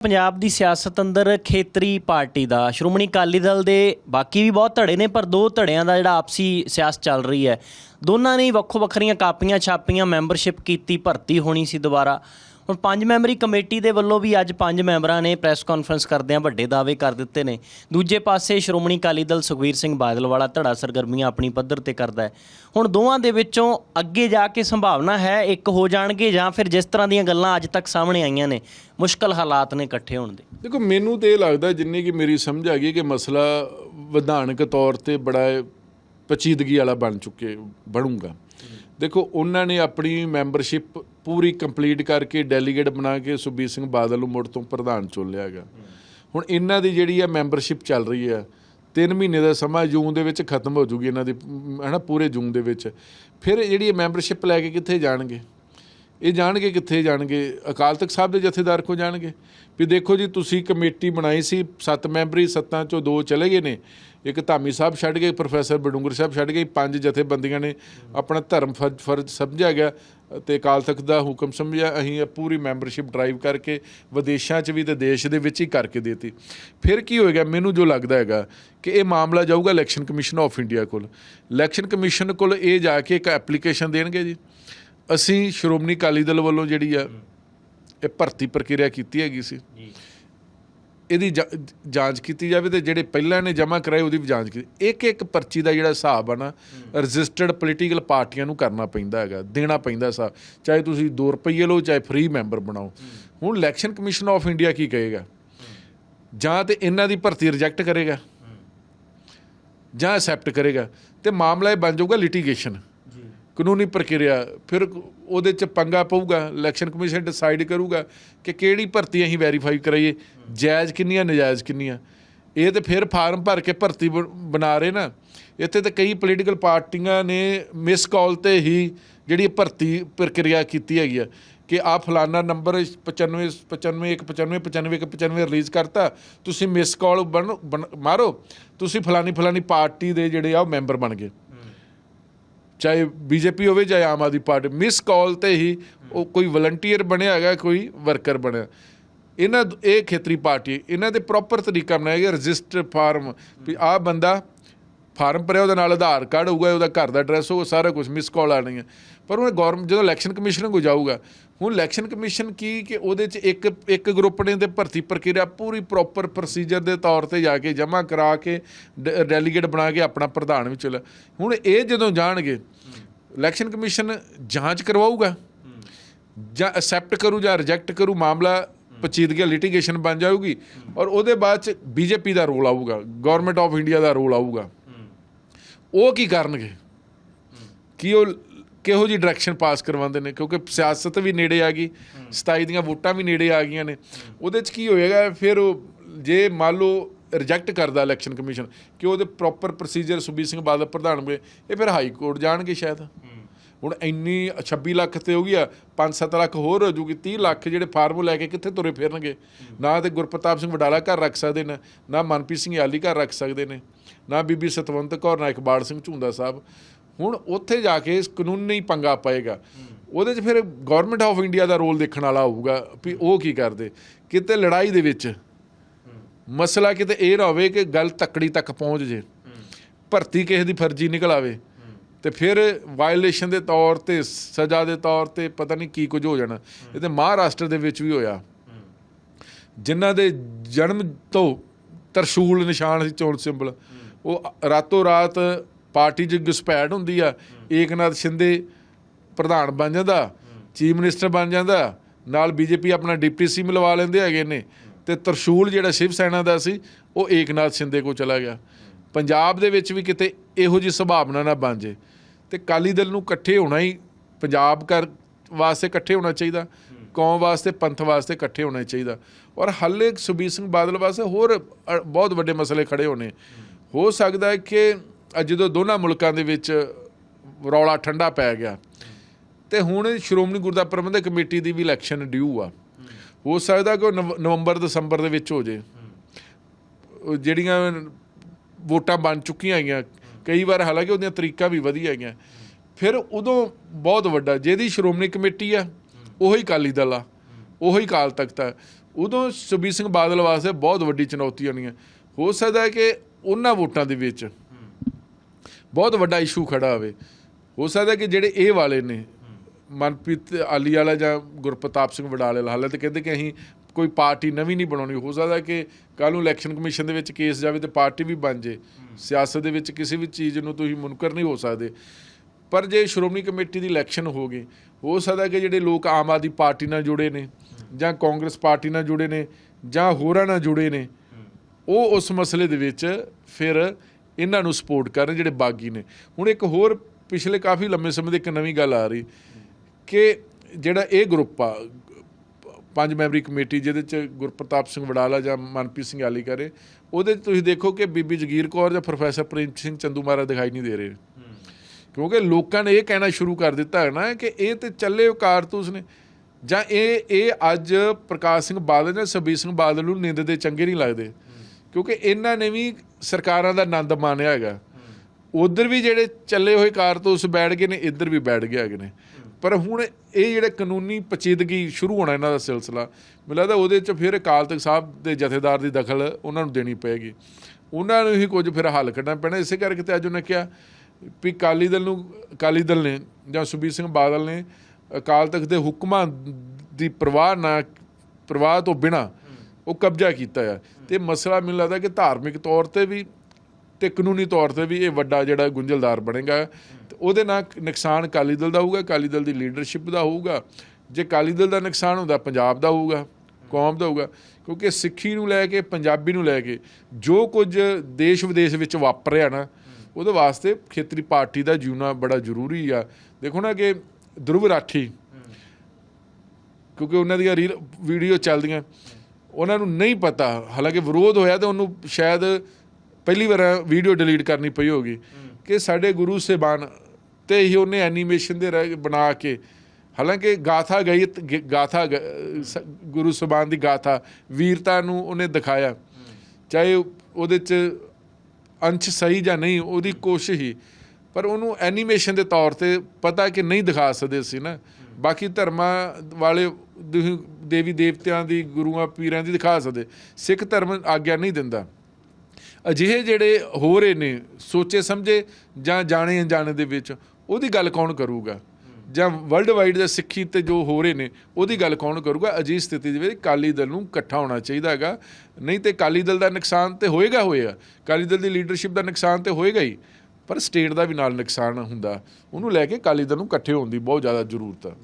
ਪੰਜਾਬ ਦੀ ਸਿਆਸਤ ਅੰਦਰ ਖੇਤਰੀ ਪਾਰਟੀ ਦਾ, ਸ਼੍ਰੋਮਣੀ ਅਕਾਲੀ ਦਲ ਦੇ ਬਾਕੀ ਵੀ ਬਹੁਤ ਧੜੇ ਨੇ, ਪਰ ਦੋ ਧੜਿਆਂ ਦਾ ਜਿਹੜਾ ਆਪਸੀ ਸਿਆਸਤ ਚੱਲ ਰਹੀ ਹੈ। ਦੋਨਾਂ ਨੇ ਵੱਖੋ ਵੱਖਰੀਆਂ ਕਾਪੀਆਂ ਛਾਪੀਆਂ, ਮੈਂਬਰਸ਼ਿਪ ਕੀਤੀ, ਭਰਤੀ ਹੋਣੀ ਸੀ ਦੁਬਾਰਾ। ਹੁਣ ਪੰਜ ਮੈਂਬਰੀ ਕਮੇਟੀ ਦੇ ਵੱਲੋਂ ਵੀ ਅੱਜ ਪੰਜ ਮੈਂਬਰਾਂ ਨੇ ਪ੍ਰੈਸ ਕਾਨਫਰੰਸ ਕਰਦਿਆਂ ਵੱਡੇ ਦਾਅਵੇ ਕਰ ਦਿੱਤੇ ਨੇ। ਦੂਜੇ ਪਾਸੇ ਸ਼੍ਰੋਮਣੀ ਅਕਾਲੀ ਦਲ ਸੁਖਵੀਰ ਸਿੰਘ ਬਾਦਲ ਵਾਲਾ ਧੜਾ ਸਰਗਰਮੀਆਂ ਆਪਣੀ ਪੱਧਰ ਤੇ ਕਰਦਾ ਹੈ। ਹੁਣ ਦੋਵਾਂ ਦੇ ਵਿੱਚੋਂ ਅੱਗੇ ਜਾ ਕੇ ਸੰਭਾਵਨਾ ਹੈ, ਇੱਕ ਹੋ ਜਾਣਗੇ ਜਾਂ ਫਿਰ ਜਿਸ ਤਰ੍ਹਾਂ ਦੀਆਂ ਗੱਲਾਂ ਅੱਜ ਤੱਕ ਸਾਹਮਣੇ ਆਈਆਂ ਨੇ, ਮੁਸ਼ਕਲ ਹਾਲਾਤ ਨੇ ਇਕੱਠੇ ਹੋਣ ਦੇ। ਦੇਖੋ, ਮੈਨੂੰ ਤੇ ਇਹ ਲੱਗਦਾ ਜਿੰਨੀ ਕਿ ਮੇਰੀ ਸਮਝ ਆ ਗਈ ਕਿ ਮਸਲਾ ਵਿਧਾਨਕ ਤੌਰ ਤੇ ਬੜਾ ਪਚੀਦਗੀ ਵਾਲਾ ਬਣ ਚੁੱਕੇ, ਬਣੂਗਾ। ਦੇਖੋ, ਉਹਨਾਂ ਨੇ ਆਪਣੀ ਮੈਂਬਰਸ਼ਿਪ ਪੂਰੀ ਕੰਪਲੀਟ ਕਰਕੇ ਡੈਲੀਗੇਟ ਬਣਾ ਕੇ ਸੁਖਬੀਰ ਸਿੰਘ ਬਾਦਲ ਨੂੰ ਮੁੜ ਤੋਂ ਪ੍ਰਧਾਨ ਚੁਣ ਲਿਆ ਹੈਗਾ ਹੁਣ ਇਹਨਾਂ ਦੀ ਜਿਹੜੀ ਆ ਮੈਂਬਰਸ਼ਿਪ ਚੱਲ ਰਹੀ ਆ 3 ਮਹੀਨੇ ਦਾ ਸਮਾਂ ਜੂਨ ਦੇ ਵਿੱਚ ਖਤਮ ਹੋ ਜੂਗੀ ਇਹਨਾਂ ਦੀ ਮ, ਹਨਾ ਪੂਰੇ ਜੂਨ ਦੇ ਵਿੱਚ। ਫਿਰ ਜਿਹੜੀ ਮੈਂਬਰਸ਼ਿਪ ਲੈ ਕੇ ਕਿੱਥੇ ਜਾਣਗੇ? ਇਹ ਜਾਣਗੇ ਕਿੱਥੇ ਜਾਣਗੇ? ਅਕਾਲ ਤਖਤ ਸਾਹਿਬ ਦੇ ਜਥੇਦਾਰ ਕੋ ਜਾਣਗੇ। ਵੀ ਦੇਖੋ ਜੀ, ਤੁਸੀਂ ਕਮੇਟੀ ਬਣਾਈ ਸੀ, ਸੱਤ ਮੈਂਬਰੀ ਸੱਤਾਂ ਚੋਂ ਦੋ ਚਲੇ ਗਏ ਨੇ। ਇੱਕ ਧਾਮੀ ਸਾਹਿਬ ਛੱਡ ਗਏ, ਪ੍ਰੋਫੈਸਰ ਬਡੂੰਗਰ ਸਾਹਿਬ ਛੱਡ ਗਏ, ਪੰਜ ਜਥੇਬੰਦੀਆਂ ਨੇ ਆਪਣਾ ਧਰਮ ਫਰਜ਼ ਫਰਜ਼ ਸਮਝਿਆ ਗਿਆ ਤੇ ਅਕਾਲ ਤਖਤ ਦਾ ਹੁਕਮ ਸਮਝਿਆ। ਅਸੀਂ ਪੂਰੀ ਮੈਂਬਰਸ਼ਿਪ ਡਰਾਈਵ ਕਰਕੇ ਵਿਦੇਸ਼ਾਂ 'ਚ ਵੀ ਤੇ ਦੇਸ਼ ਦੇ ਵਿੱਚ ਹੀ ਕਰਕੇ ਦੇਤੀ। ਫਿਰ ਕੀ ਹੋਏਗਾ? ਮੈਨੂੰ ਜੋ ਲੱਗਦਾ ਹੈਗਾ ਕਿ ਇਹ ਮਾਮਲਾ ਜਾਊਗਾ ਇਲੈਕਸ਼ਨ ਕਮਿਸ਼ਨ ਆਫ ਇੰਡੀਆ ਕੋਲ। ਇਲੈਕਸ਼ਨ ਕਮਿਸ਼ਨ ਕੋਲ ਇਹ ਜਾ ਕੇ ਇੱਕ ਐਪਲੀਕੇਸ਼ਨ ਦੇਣਗੇ ਜੀ। ਅਸੀਂ ਸ਼੍ਰੋਮਣੀ ਅਕਾਲੀ ਦਲ ਵੱਲੋਂ ਜਿਹੜੀ ਆ ਇਹ ਭਰਤੀ ਪ੍ਰਕਿਰਿਆ ਕੀਤੀ ਹੈਗੀ ਸੀ। ਜੀ। ਇਹਦੀ ਜਾਂਚ ਕੀਤੀ ਜਾਵੇ ਤੇ ਜਿਹੜੇ ਪਹਿਲਾਂ ਨੇ ਜਮ੍ਹਾਂ ਕਰਾਏ ਉਹਦੀ ਵੀ ਜਾਂਚ ਕੀਤੀ। ਇੱਕ ਇੱਕ ਪਰਚੀ ਦਾ ਜਿਹੜਾ ਹਿਸਾਬ ਆ ਨਾ ਰਜਿਸਟਰਡ ਪੋਲੀਟੀਕਲ ਪਾਰਟੀਆਂ ਨੂੰ ਕਰਨਾ ਪੈਂਦਾ ਹੈਗਾ ਦੇਣਾ ਪੈਂਦਾ ਹਿਸਾਬ ਚਾਹੇ ਤੁਸੀਂ 2 ਰੁਪਏ ਲਓ ਚਾਹੇ ਫ੍ਰੀ ਮੈਂਬਰ ਬਣਾਓ। ਹੁਣ ਇਲੈਕਸ਼ਨ ਕਮਿਸ਼ਨ ਆਫ ਇੰਡੀਆ ਕੀ ਕਹੇਗਾ? ਜਾਂ ਤੇ ਇਹਨਾਂ ਦੀ ਭਰਤੀ ਰਿਜੈਕਟ ਕਰੇਗਾ। ਜਾਂ ਐਕਸੈਪਟ ਕਰੇਗਾ। ਤੇ ਮਾਮਲਾ ਇਹ ਬਣ ਜਾਊਗਾ ਲਿਟੀਗੇਸ਼ਨ। ਕਾਨੂੰਨੀ ਪ੍ਰਕਿਰਿਆ, ਫਿਰ ਉਹਦੇ ਚ ਪੰਗਾ ਪਊਗਾ ਇਲੈਕਸ਼ਨ ਕਮਿਸ਼ਨ ਡਿਸਾਈਡ ਕਰੂਗਾ ਕਿ ਕਿਹੜੀ ਭਰਤੀ ਅਸੀਂ ਵੈਰੀਫਾਈ ਕਰਾਈਏ, ਜਾਇਜ਼ ਕਿੰਨੀਆਂ, ਨਜਾਇਜ਼ ਕਿੰਨੀਆਂ। ਇਹ ਤੇ ਫਿਰ ਫਾਰਮ ਭਰ ਕੇ ਭਰਤੀ ਬ- ਬਣਾ ਰਹੇ ਨਾ। ਇੱਥੇ ਤੇ ਕਈ ਪੋਲੀਟੀਕਲ ਪਾਰਟੀਆਂ ਨੇ ਮਿਸ ਕਾਲ ਤੇ ਹੀ ਜਿਹੜੀ ਭਰਤੀ ਪ੍ਰਕਿਰਿਆ ਕੀਤੀ ਹੈਗੀ ਆ ਕਿ ਆ ਫਲਾਨਾ ਨੰਬਰ 95 95 1 95 95 95 ਰਿਲੀਜ਼ ਕਰਤਾ, ਤੁਸੀਂ ਮਿਸ ਕਾਲ ਬਣ, ਬਣ- ਮਾਰੋ। ਤੁਸੀਂ ਫਲਾਨੀ ਫਲਾਨੀ ਪਾਰਟੀ ਦੇ ਜਿਹੜੇ ਆ ਉਹ ਮੈਂਬਰ ਬਣ ਗਏ। ਚਾਹੇ ਬੀਜੇਪੀ ਹੋਵੇ ਚਾਹੇ Aam Aadmi party miss call ਤੇ ਹੀ ਉਹ ਕੋਈ ਵਲੰਟੀਅਰ ਬਣਿਆ ਹੈਗਾ, ਕੋਈ ਵਰਕਰ ਬਣਿਆ। ਇਹਨਾਂ ਇਹ ਖੇਤਰੀ ਪਾਰਟੀ ਇਹਨਾਂ ਦੇ ਪ੍ਰੋਪਰ ਤਰੀਕਾ ਬਣਾਇਆ ਗਿਆ ਰਜਿਸਟਰ ਫਾਰਮ ਵੀ ਆਹ ਬੰਦਾ ਫਾਰਮ ਭਰਿਆ, ਉਹਦੇ ਨਾਲ ਆਧਾਰ ਕਾਰਡ ਹੋਊਗਾ, ਉਹਦਾ ਘਰ ਦਾ ਐਡਰੈਸ ਹੋਊਗਾ, ਸਾਰਾ ਕੁਝ ਮਿਸ ਕਾਲ ਆਣੀ ਹੈ ਪਰ ਉਹ ਗਵਰਨਮੈਂਟ ਜਦੋਂ ਇਲੈਕਸ਼ਨ ਕਮਿਸ਼ਨ ਕੋ ਜਾਊਗਾ, ਹੁਣ ਇਲੈਕਸ਼ਨ ਕਮਿਸ਼ਨ ਕੀ ਕਿ ਉਹਦੇ ਚ ਇੱਕ ਇੱਕ ਗਰੁੱਪ ਨੇ ਤੇ ਭਰਤੀ ਪ੍ਰਕਿਰਿਆ ਪੂਰੀ ਪ੍ਰੋਪਰ ਪ੍ਰੋਸੀਜਰ ਦੇ ਤੌਰ ਤੇ ਜਾ ਕੇ ਜਮ੍ਹਾਂ ਕਰਾ ਕੇ ਡੈਲੀਗੇਟ ਬਣਾ ਕੇ ਆਪਣਾ ਪ੍ਰਧਾਨ ਵੀ ਚੁਣ ਹੁਣ ਇਹ ਜਦੋਂ ਜਾਣਗੇ ਇਲੈਕਸ਼ਨ ਕਮਿਸ਼ਨ ਜਾਂਚ ਕਰਵਾਊਗਾ? ਜਾਂ ਅਸੈਪਟ ਕਰੂ ਜਾਂ ਰਿਜੈਕਟ ਕਰੂ, ਮਾਮਲਾ ਪਚੀਦਗੀ ਲਿਟੀਗੇਸ਼ਨ ਬਣ ਜਾਊਗੀ, ਔਰ ਉਹਦੇ ਬਾਅਦ ਚ ਬੀਜੇਪੀ ਦਾ ਰੋਲ ਆਊਗਾ ਗਵਰਨਮੈਂਟ ਆਫ ਇੰਡੀਆ ਦਾ ਰੋਲ ਆਊਗਾ। ਉਹ ਕੀ ਕਰਨਗੇ? ਕੀ ਉਹ ਕਿਹੋ ਜੀ ਡਾਇਰੈਕਸ਼ਨ ਪਾਸ ਕਰਵਾਉਂਦੇ ਨੇ? ਕਿਉਂਕਿ ਸਿਆਸਤ ਵੀ ਨੇੜੇ ਆ ਗਈ 27 ਦੀਆਂ ਵੋਟਾਂ ਵੀ ਨੇੜੇ ਆ ਗਈਆਂ ਨੇ। ਉਹਦੇ ਚ ਕੀ ਹੋਏਗਾ? ਫਿਰ ਉਹ ਜੇ ਮੰਨ ਲਓ ਰਿਜੈਕਟ ਕਰਦਾ ਇਲੈਕਸ਼ਨ ਕਮਿਸ਼ਨ ਕਿ ਉਹਦੇ ਪ੍ਰੋਪਰ ਪ੍ਰੋਸੀਜਰ ਸੁਬੀਰ ਸਿੰਘ ਬਾਦਲ ਪ੍ਰਧਾਨ ਹੋਏ, ਇਹ ਫਿਰ ਹਾਈ ਕੋਰਟ ਜਾਣਗੇ ਸ਼ਾਇਦ। ਹੁਣ ਇੰਨੀ 26 ਲੱਖ ਤੇ ਹੋ ਗਿਆ 5-7 ਲੱਖ ਹੋਰ ਹੋ ਜੂਗੀ 30 ਲੱਖ ਜਿਹੜੇ ਫਾਰਮੂ ਲੈ ਕੇ ਕਿੱਥੇ ਤੁਰੇ ਫਿਰਨਗੇ? ਨਾ ਤੇ ਗੁਰਪ੍ਰਤਾਪ ਸਿੰਘ ਵਡਾਲਾ ਘਰ ਰੱਖ ਸਕਦੇ ਨੇ ਨਾ ਮਨਪ੍ਰੀਤ ਸਿੰਘ ਯਾਲੀ ਘਰ ਰੱਖ ਸਕਦੇ ਨੇ ਨਾ ਬੀਬੀ ਸਤਵੰਤ ਕੌਰ ਨਾ ਇਕਬਾਲ ਸਿੰਘ ਝੁੰਦਾ ਸਾਹਿਬ। ਹੁਣ ਉੱਥੇ ਜਾ ਕੇ ਇਸ ਕਾਨੂੰਨੀ ਪੰਗਾ ਪਏਗਾ। ਉਹਦੇ 'ਚ ਫਿਰ ਗਵਰਨਮੈਂਟ ਆਫ ਇੰਡੀਆ ਦਾ ਰੋਲ ਦੇਖਣ ਵਾਲਾ ਹੋਊਗਾ ਵੀ ਉਹ ਕੀ ਕਰਦੇ। ਕਿਤੇ ਲੜਾਈ ਦੇ ਵਿੱਚ ਮਸਲਾ ਕਿਤੇ ਇਹ ਨਾ ਹੋਵੇ ਕਿ ਗੱਲ ਤੱਕੜੀ ਤੱਕ ਪਹੁੰਚ ਜੇ। ਭਰਤੀ ਕਿਸੇ ਦੀ ਫਰਜ਼ੀ ਨਿਕਲ ਆਵੇ। ਤੇ ਫਿਰ ਵਾਇਲੇਸ਼ਨ ਦੇ ਤੌਰ ਤੇ, ਸਜ਼ਾ ਦੇ ਤੌਰ ਤੇ ਪਤਾ ਨਹੀਂ ਕੀ ਕੁਝ ਹੋ ਜਾਣਾ। ਇਹ ਤੇ ਮਹਾਰਾਸ਼ਟਰ ਦੇ ਵਿੱਚ ਵੀ ਹੋਇਆ। ਜਿਨ੍ਹਾਂ ਦੇ ਜਨਮ ਤੋਂ ਤਰਸ਼ੂਲ ਨਿਸ਼ਾਨ ਸੀ ਚੋਣ ਸਿੰਬਲ, ਉਹ ਰਾਤੋਂ ਰਾਤ ਪਾਰਟੀ 'ਚ ਘੁਸਪੈਠ ਹੁੰਦੀ ਆ। ਏਕਨਾਥ ਸ਼ਿੰਦੇ ਪ੍ਰਧਾਨ ਬਣ ਜਾਂਦਾ, ਚੀਫ ਮਿਨਿਸਟਰ ਬਣ ਜਾਂਦਾ, ਨਾਲ ਬੀਜੇਪੀ ਆਪਣਾ ਡਿਪਟੀ ਸੀ ਮਿਲਵਾ ਲੈਂਦੇ ਹੈਗੇ ਨੇ। ਤੇ ਤਰਸ਼ੂਲ ਜਿਹੜਾ ਸ਼ਿਵ ਸੈਨਾ ਦਾ ਸੀ, ਉਹ ਏਕਨਾਥ ਸ਼ਿੰਦੇ ਕੋਲ ਚਲਾ ਗਿਆ। ਪੰਜਾਬ ਦੇ ਵਿੱਚ ਵੀ ਕਿਤੇ ਇਹੋ ਜੀ ਸੰਭਾਵਨਾ ਨਾ ਬਣ ਜੇ ਤੇ ਕਾਲੀ ਦਲ ਨੂੰ ਇਕੱਠੇ ਹੋਣਾ ਹੀ ਪੰਜਾਬ ਕਰ ਵਾਸਤੇ ਇਕੱਠੇ ਹੋਣਾ ਚਾਹੀਦਾ ਕੌਮ ਵਾਸਤੇ ਪੰਥ ਵਾਸਤੇ ਇਕੱਠੇ ਹੋਣਾ ਚਾਹੀਦਾ। ਔਰ ਹੱਲੇ ਸੁਬੀਰ ਸਿੰਘ ਬਾਦਲ ਵਾਸਤੇ ਹੋਰ ਅ, ਬਹੁਤ ਵੱਡੇ ਮਸਲੇ ਖੜੇ ਹੋਣੇ। ਹੋ ਸਕਦਾ ਹੈ ਕਿ ਅ, ਜਦੋਂ ਦੋਨਾਂ ਮੁਲਕਾਂ ਦੇ ਵਿੱਚ ਰੌਲਾ ਠੰਡਾ ਪੈ ਗਿਆ ਤੇ ਹੁਣ ਸ਼੍ਰੋਮਣੀ ਗੁਰਦੁਆਰਾ ਪ੍ਰਬੰਧਕ ਕਮੇਟੀ ਦੀ ਵੀ ਇਲੈਕਸ਼ਨ ਡਿਊ ਆ। ਹੋ ਸਕਦਾ ਕਿ ਉਹ ਨਵ- ਨਵੰਬਰ ਦਸੰਬਰ ਦੇ ਵਿੱਚ ਹੋ ਜੇ ਜਿਹੜੀਆਂ ਵੋਟਾਂ ਬਣ ਚੁੱਕੀਆਂ ਆਈਆਂ ਕਈ ਵਾਰ ਹਾਲਾਂਕਿ ਉਹਦੀਆਂ ਤਰੀਕਾਂ ਵੀ ਵਧੀਆ ਹੈਗੀਆਂ। ਫਿਰ ਉਦੋਂ ਬਹੁਤ ਵੱਡਾ, ਜਿਹਦੀ ਸ਼੍ਰੋਮਣੀ ਕਮੇਟੀ ਆ, ਉਹੀ ਅਕਾਲੀ ਦਲ ਆ, ਉਹੀ ਕਾਲ ਤਖਤ ਆ। ਉਦੋਂ ਸੁਖਬੀਰ ਸਿੰਘ ਬਾਦਲ ਵਾਸਤੇ ਬਹੁਤ ਵੱਡੀ ਚੁਣੌਤੀ ਆਉਣੀ ਹੈ ਹੋ ਸਕਦਾ ਹੈ ਕਿ ਉਹਨਾਂ ਵੋਟਾਂ ਦੇ ਵਿੱਚ ਬਹੁਤ ਵੱਡਾ ਇਸ਼ੂ ਖੜਾ ਹੋਵੇ। ਹੋ ਸਕਦਾ ਕਿ ਜਿਹੜੇ ਇਹ ਵਾਲੇ ਨੇ, ਮਨਪ੍ਰੀਤ ਆਲੀ ਵਾਲਾ ਜਾਂ ਗੁਰਪ੍ਰਤਾਪ ਸਿੰਘ ਵਡਾਲੇ ਵਾਲਾ ਹਾਲੇ ਤਾਂ ਕਹਿੰਦੇ ਕਿ ਅਸੀਂ ਕੋਈ ਪਾਰਟੀ ਨਵੀਂ ਨਹੀਂ ਬਣਾਉਣੀ, ਹੋ ਸਕਦਾ ਕਿ ਕੱਲ ਨੂੰ ਇਲੈਕਸ਼ਨ ਕਮਿਸ਼ਨ ਦੇ ਵਿੱਚ ਕੇਸ ਜਾਵੇ ਤੇ ਪਾਰਟੀ ਵੀ ਬਣ ਜੇ। ਸਿਆਸਤ ਦੇ ਵਿੱਚ ਕਿਸੇ ਵੀ ਚੀਜ਼ ਨੂੰ ਤੁਸੀਂ ਮੁਨਕਰ ਨਹੀਂ ਹੋ ਸਕਦੇ। ਪਰ ਜੇ ਸ਼੍ਰੋਮਣੀ ਕਮੇਟੀ ਦੀ ਇਲੈਕਸ਼ਨ ਹੋ ਗਈ, ਹੋ ਸਕਦਾ ਕਿ ਜਿਹੜੇ ਲੋਕ ਆਮ ਆਦਮੀ ਪਾਰਟੀ ਨਾਲ ਜੁੜੇ ਨੇ ਜਾਂ ਕਾਂਗਰਸ ਪਾਰਟੀ ਨਾਲ ਜੁੜੇ ਨੇ ਜਾਂ ਹੋਰਾਂ ਨਾਲ ਜੁੜੇ ਨੇ, ਉਹ ਉਸ ਮਸਲੇ ਦੇ ਵਿੱਚ ਫਿਰ ਇਹਨਾਂ ਨੂੰ ਸਪੋਰਟ ਕਰਨ ਜਿਹੜੇ ਬਾਗੀ ਨੇ। ਹੁਣ ਇੱਕ ਹੋਰ ਪਿਛਲੇ ਕਾਫੀ ਲੰਮੇ ਸਮੇਂ ਦੀ ਇੱਕ ਨਵੀਂ ਗੱਲ ਆ ਰਹੀ ਕਿ ਜਿਹੜਾ ਇਹ ਗਰੁੱਪ ਆ ਪੰਜ ਮੈਂਬਰੀ ਕਮੇਟੀ ਜਿਹਦੇ ਚ ਗੁਰਪ੍ਰਤਾਪ ਸਿੰਘ ਵਡਾਲਾ ਜਾਂ ਮਨਪ੍ਰੀਤ ਸਿੰਘ ਆਲੀ ਕਰੇ ਉਹਦੇ 'ਚ ਤੁਸੀਂ ਦੇਖੋ ਕਿ ਬੀਬੀ ਜਗੀਰ ਕੌਰ ਜਾਂ ਪ੍ਰੋਫੈਸਰ ਪ੍ਰੇਮ ਸਿੰਘ ਚੰਦੂ ਮਹਾਰਾਜ ਦਿਖਾਈ ਨਹੀਂ ਦੇ ਰਹੇ। ਕਿਉਂਕਿ ਲੋਕਾਂ ਨੇ ਇਹ ਕਹਿਣਾ ਸ਼ੁਰੂ ਕਰ ਦਿੱਤਾ ਹੈ ਨਾ ਕਿ ਇਹ ਤੇ ਚੱਲੇ ਕਾਰਤੂਸ ਨੇ। ਜਾਂ ਇਹ ਇਹ ਅੱਜ ਪ੍ਰਕਾਸ਼ ਸਿੰਘ ਬਾਦਲ ਜਾਂ ਸੁਖਬੀਰ ਸਿੰਘ ਬਾਦਲ ਨੂੰ ਨਿੰਦ ਦੇ ਚੰਗੇ ਨਹੀਂ ਲੱਗਦੇ। ਕਿਉਂਕਿ ਇਹਨਾਂ ਨੇ ਵੀ ਸਰਕਾਰਾਂ ਦਾ ਆਨੰਦ ਮਾਣਿਆ ਹੈਗਾ। ਉਧਰ ਵੀ ਜਿਹੜੇ ਚੱਲੇ ਹੋਏ ਕਾਰਤੂਸ ਬੈਠ ਗਏ ਨੇ ਇੱਧਰ ਵੀ ਬੈਠ ਗਏ ਹੈਗੇ ਨੇ। ਪਰ ਹੁਣ ਇਹ ਜਿਹੜੇ ਕਾਨੂੰਨੀ ਪਚੀਦਗੀ ਸ਼ੁਰੂ ਹੋਣਾ ਇਹਨਾਂ ਦਾ ਸਿਲਸਿਲਾ, ਮੈਨੂੰ ਲੱਗਦਾ ਉਹਦੇ 'ਚ ਫਿਰ ਅਕਾਲ ਤਖਤ ਸਾਹਿਬ ਦੇ ਜਥੇਦਾਰ ਦੀ ਦਖਲ ਉਹਨਾਂ ਨੂੰ ਦੇਣੀ ਪਏਗੀ। ਉਹਨਾਂ ਨੂੰ ਹੀ ਕੁਝ ਫਿਰ ਹੱਲ ਕੱਢਣਾ ਪੈਣਾ। ਇਸੇ ਕਰਕੇ ਤੇ ਅੱਜ ਉਹਨੇ ਕਿਹਾ ਵੀ ਅਕਾਲੀ ਦਲ ਨੂੰ, ਅਕਾਲੀ ਦਲ ਨੇ ਜਾਂ ਸੁਖਬੀਰ ਸਿੰਘ ਬਾਦਲ ਨੇ ਅਕਾਲ ਤਖਤ ਦੇ ਹੁਕਮਾਂ ਦੀ ਪ੍ਰਵਾਹ ਨਾ, ਪ੍ਰਵਾਹ ਤੋਂ ਬਿਨਾ ਉਹ ਕਬਜ਼ਾ ਕੀਤਾ ਹੈ ਤੇ ਮਸਲਾ ਮੈਨੂੰ ਲੱਗਦਾ ਕਿ ਧਾਰਮਿਕ ਤੌਰ ਤੇ ਵੀ ਤੇ ਕਾਨੂੰਨੀ ਤੌਰ ਤੇ ਵੀ ਇਹ ਵੱਡਾ ਜਿਹੜਾ ਗੁੰਝਲਦਾਰ ਬਣੇਗਾ। ਉਹਦੇ ਨਾਲ ਨੁਕਸਾਨ ਅਕਾਲੀ ਦਲ ਦਾ ਹੋਊਗਾ, ਅਕਾਲੀ ਦਲ ਦੀ ਲੀਡਰਸ਼ਿਪ ਦਾ ਹੋਊਗਾ। ਜੇ ਅਕਾਲੀ ਦਲ ਦਾ ਨੁਕਸਾਨ ਹੁੰਦਾ, ਪੰਜਾਬ ਦਾ ਹੋਊਗਾ, ਕੌਮ ਦਾ ਹੋਊਗਾ। ਕਿਉਂਕਿ ਸਿੱਖੀ ਨੂੰ ਲੈ ਕੇ, ਪੰਜਾਬੀ ਨੂੰ ਲੈ ਕੇ, ਜੋ ਕੁਝ ਦੇਸ਼ ਵਿਦੇਸ਼ ਵਿੱਚ ਵਾਪਰ ਰਿਹਾ ਨਾ, ਉਹਦੇ ਵਾਸਤੇ ਖੇਤਰੀ ਪਾਰਟੀ ਦਾ ਜਿਉਣਾ ਬੜਾ ਜ਼ਰੂਰੀ ਆ। ਦੇਖੋ ਨਾ ਕਿ ਧਰੁਵ ਰਾਠੀ, ਕਿਉਂਕਿ ਉਹਨਾਂ ਦੀਆਂ ਰੀਲ, ਵੀਡੀਓ ਚੱਲਦੀਆਂ। ਉਹਨਾਂ ਨੂੰ ਨਹੀਂ ਪਤਾ, ਹਾਲਾਂਕਿ ਵਿਰੋਧ ਹੋਇਆ ਤੇ ਉਹਨੂੰ ਸ਼ਾਇਦ ਪਹਿਲੀ ਵਾਰ ਵੀਡੀਓ ਡਿਲੀਟ ਕਰਨੀ ਪਈ ਹੋਗੀ ਕਿ ਸਾਡੇ ਗੁਰੂ ਸਾਹਿਬਾਨ ਤੇ ਹੀ ਉਹਨੇ ਐਨੀਮੇਸ਼ਨ ਦੇ ਰਾਹੀਂ ਬਣਾ ਕੇ, ਹਾਲਾਂਕਿ ਗਾਥਾ ਗਈ, ਗ- ਗਾਥਾ ਗੁਰੂ ਸਾਹਿਬਾਨ ਦੀ ਗਾਥਾ, ਵੀਰਤਾ ਨੂੰ ਉਹਨੇ ਦਿਖਾਇਆ। ਚਾਹੇ ਉਹਦੇ ਚ ਅੰਸ਼ ਸਹੀ ਜਾਂ ਨਹੀਂ, ਉਹਦੀ ਕੋਸ਼ਿਸ਼ ਹੀ। ਪਰ ਉਹਨੂੰ ਐਨੀਮੇਸ਼ਨ ਦੇ ਤੌਰ ਤੇ ਪਤਾ ਕਿ ਨਹੀਂ ਦਿਖਾ ਸਕਦੇ ਸੀ ਨਾ। ਬਾਕੀ ਧਰਮਾਂ ਵਾਲੇ ਤੁਸੀਂ ਦੇਵੀ ਦੇਵਤਿਆਂ ਦੀ, ਗੁਰੂਆਂ ਪੀਰਾਂ ਦੀ ਦਿਖਾ ਸਕਦੇ। ਸਿੱਖ ਧਰਮ ਆਗਿਆ ਨਹੀਂ ਦਿੰਦਾ। ਅਜਿਹੇ ਜਿਹੜੇ ਹੋ ਰਹੇ ਨੇ, ਸੋਚੇ ਸਮਝੇ ਜਾਂ ਜਾਣੇ ਅਣਜਾਣੇ ਦੇ ਵਿੱਚ ਉਹਦੀ ਗੱਲ ਕੌਣ ਕਰੂਗਾ? ਜਾਂ ਵਰਲਡ ਵਾਈਡ ਦੇ ਸਿੱਖੀ ਤੇ ਜੋ ਹੋ ਰਹੇ ਨੇ, ਉਹਦੀ ਗੱਲ ਕੌਣ ਕਰੂਗਾ? ਅਜਿਹੀ ਸਥਿਤੀ ਦੇ ਵਿੱਚ ਅਕਾਲੀ ਦਲ ਨੂੰ ਇਕੱਠਾ ਹੋਣਾ ਚਾਹੀਦਾ ਹੈਗਾ। ਨਹੀਂ ਤੇ ਅਕਾਲੀ ਦਲ ਦਾ ਨੁਕਸਾਨ ਤੇ ਹੋਏਗਾ ਹੋਏਗਾ ਅਕਾਲੀ ਦਲ ਦੀ ਲੀਡਰਸ਼ਿਪ ਦਾ ਨੁਕਸਾਨ ਤੇ ਹੋਏਗਾ ਹੀ, ਪਰ ਸਟੇਟ ਦਾ ਵੀ ਨਾਲ ਨੁਕਸਾਨ ਹੁੰਦਾ। ਉਹਨੂੰ ਲੈ ਕੇ ਅਕਾਲੀ ਦਲ ਨੂੰ ਇਕੱਠੇ ਹੋਣ ਦੀ ਬਹੁਤ ਜ਼ਿਆਦਾ ਜ਼ਰੂਰਤ ਹੈ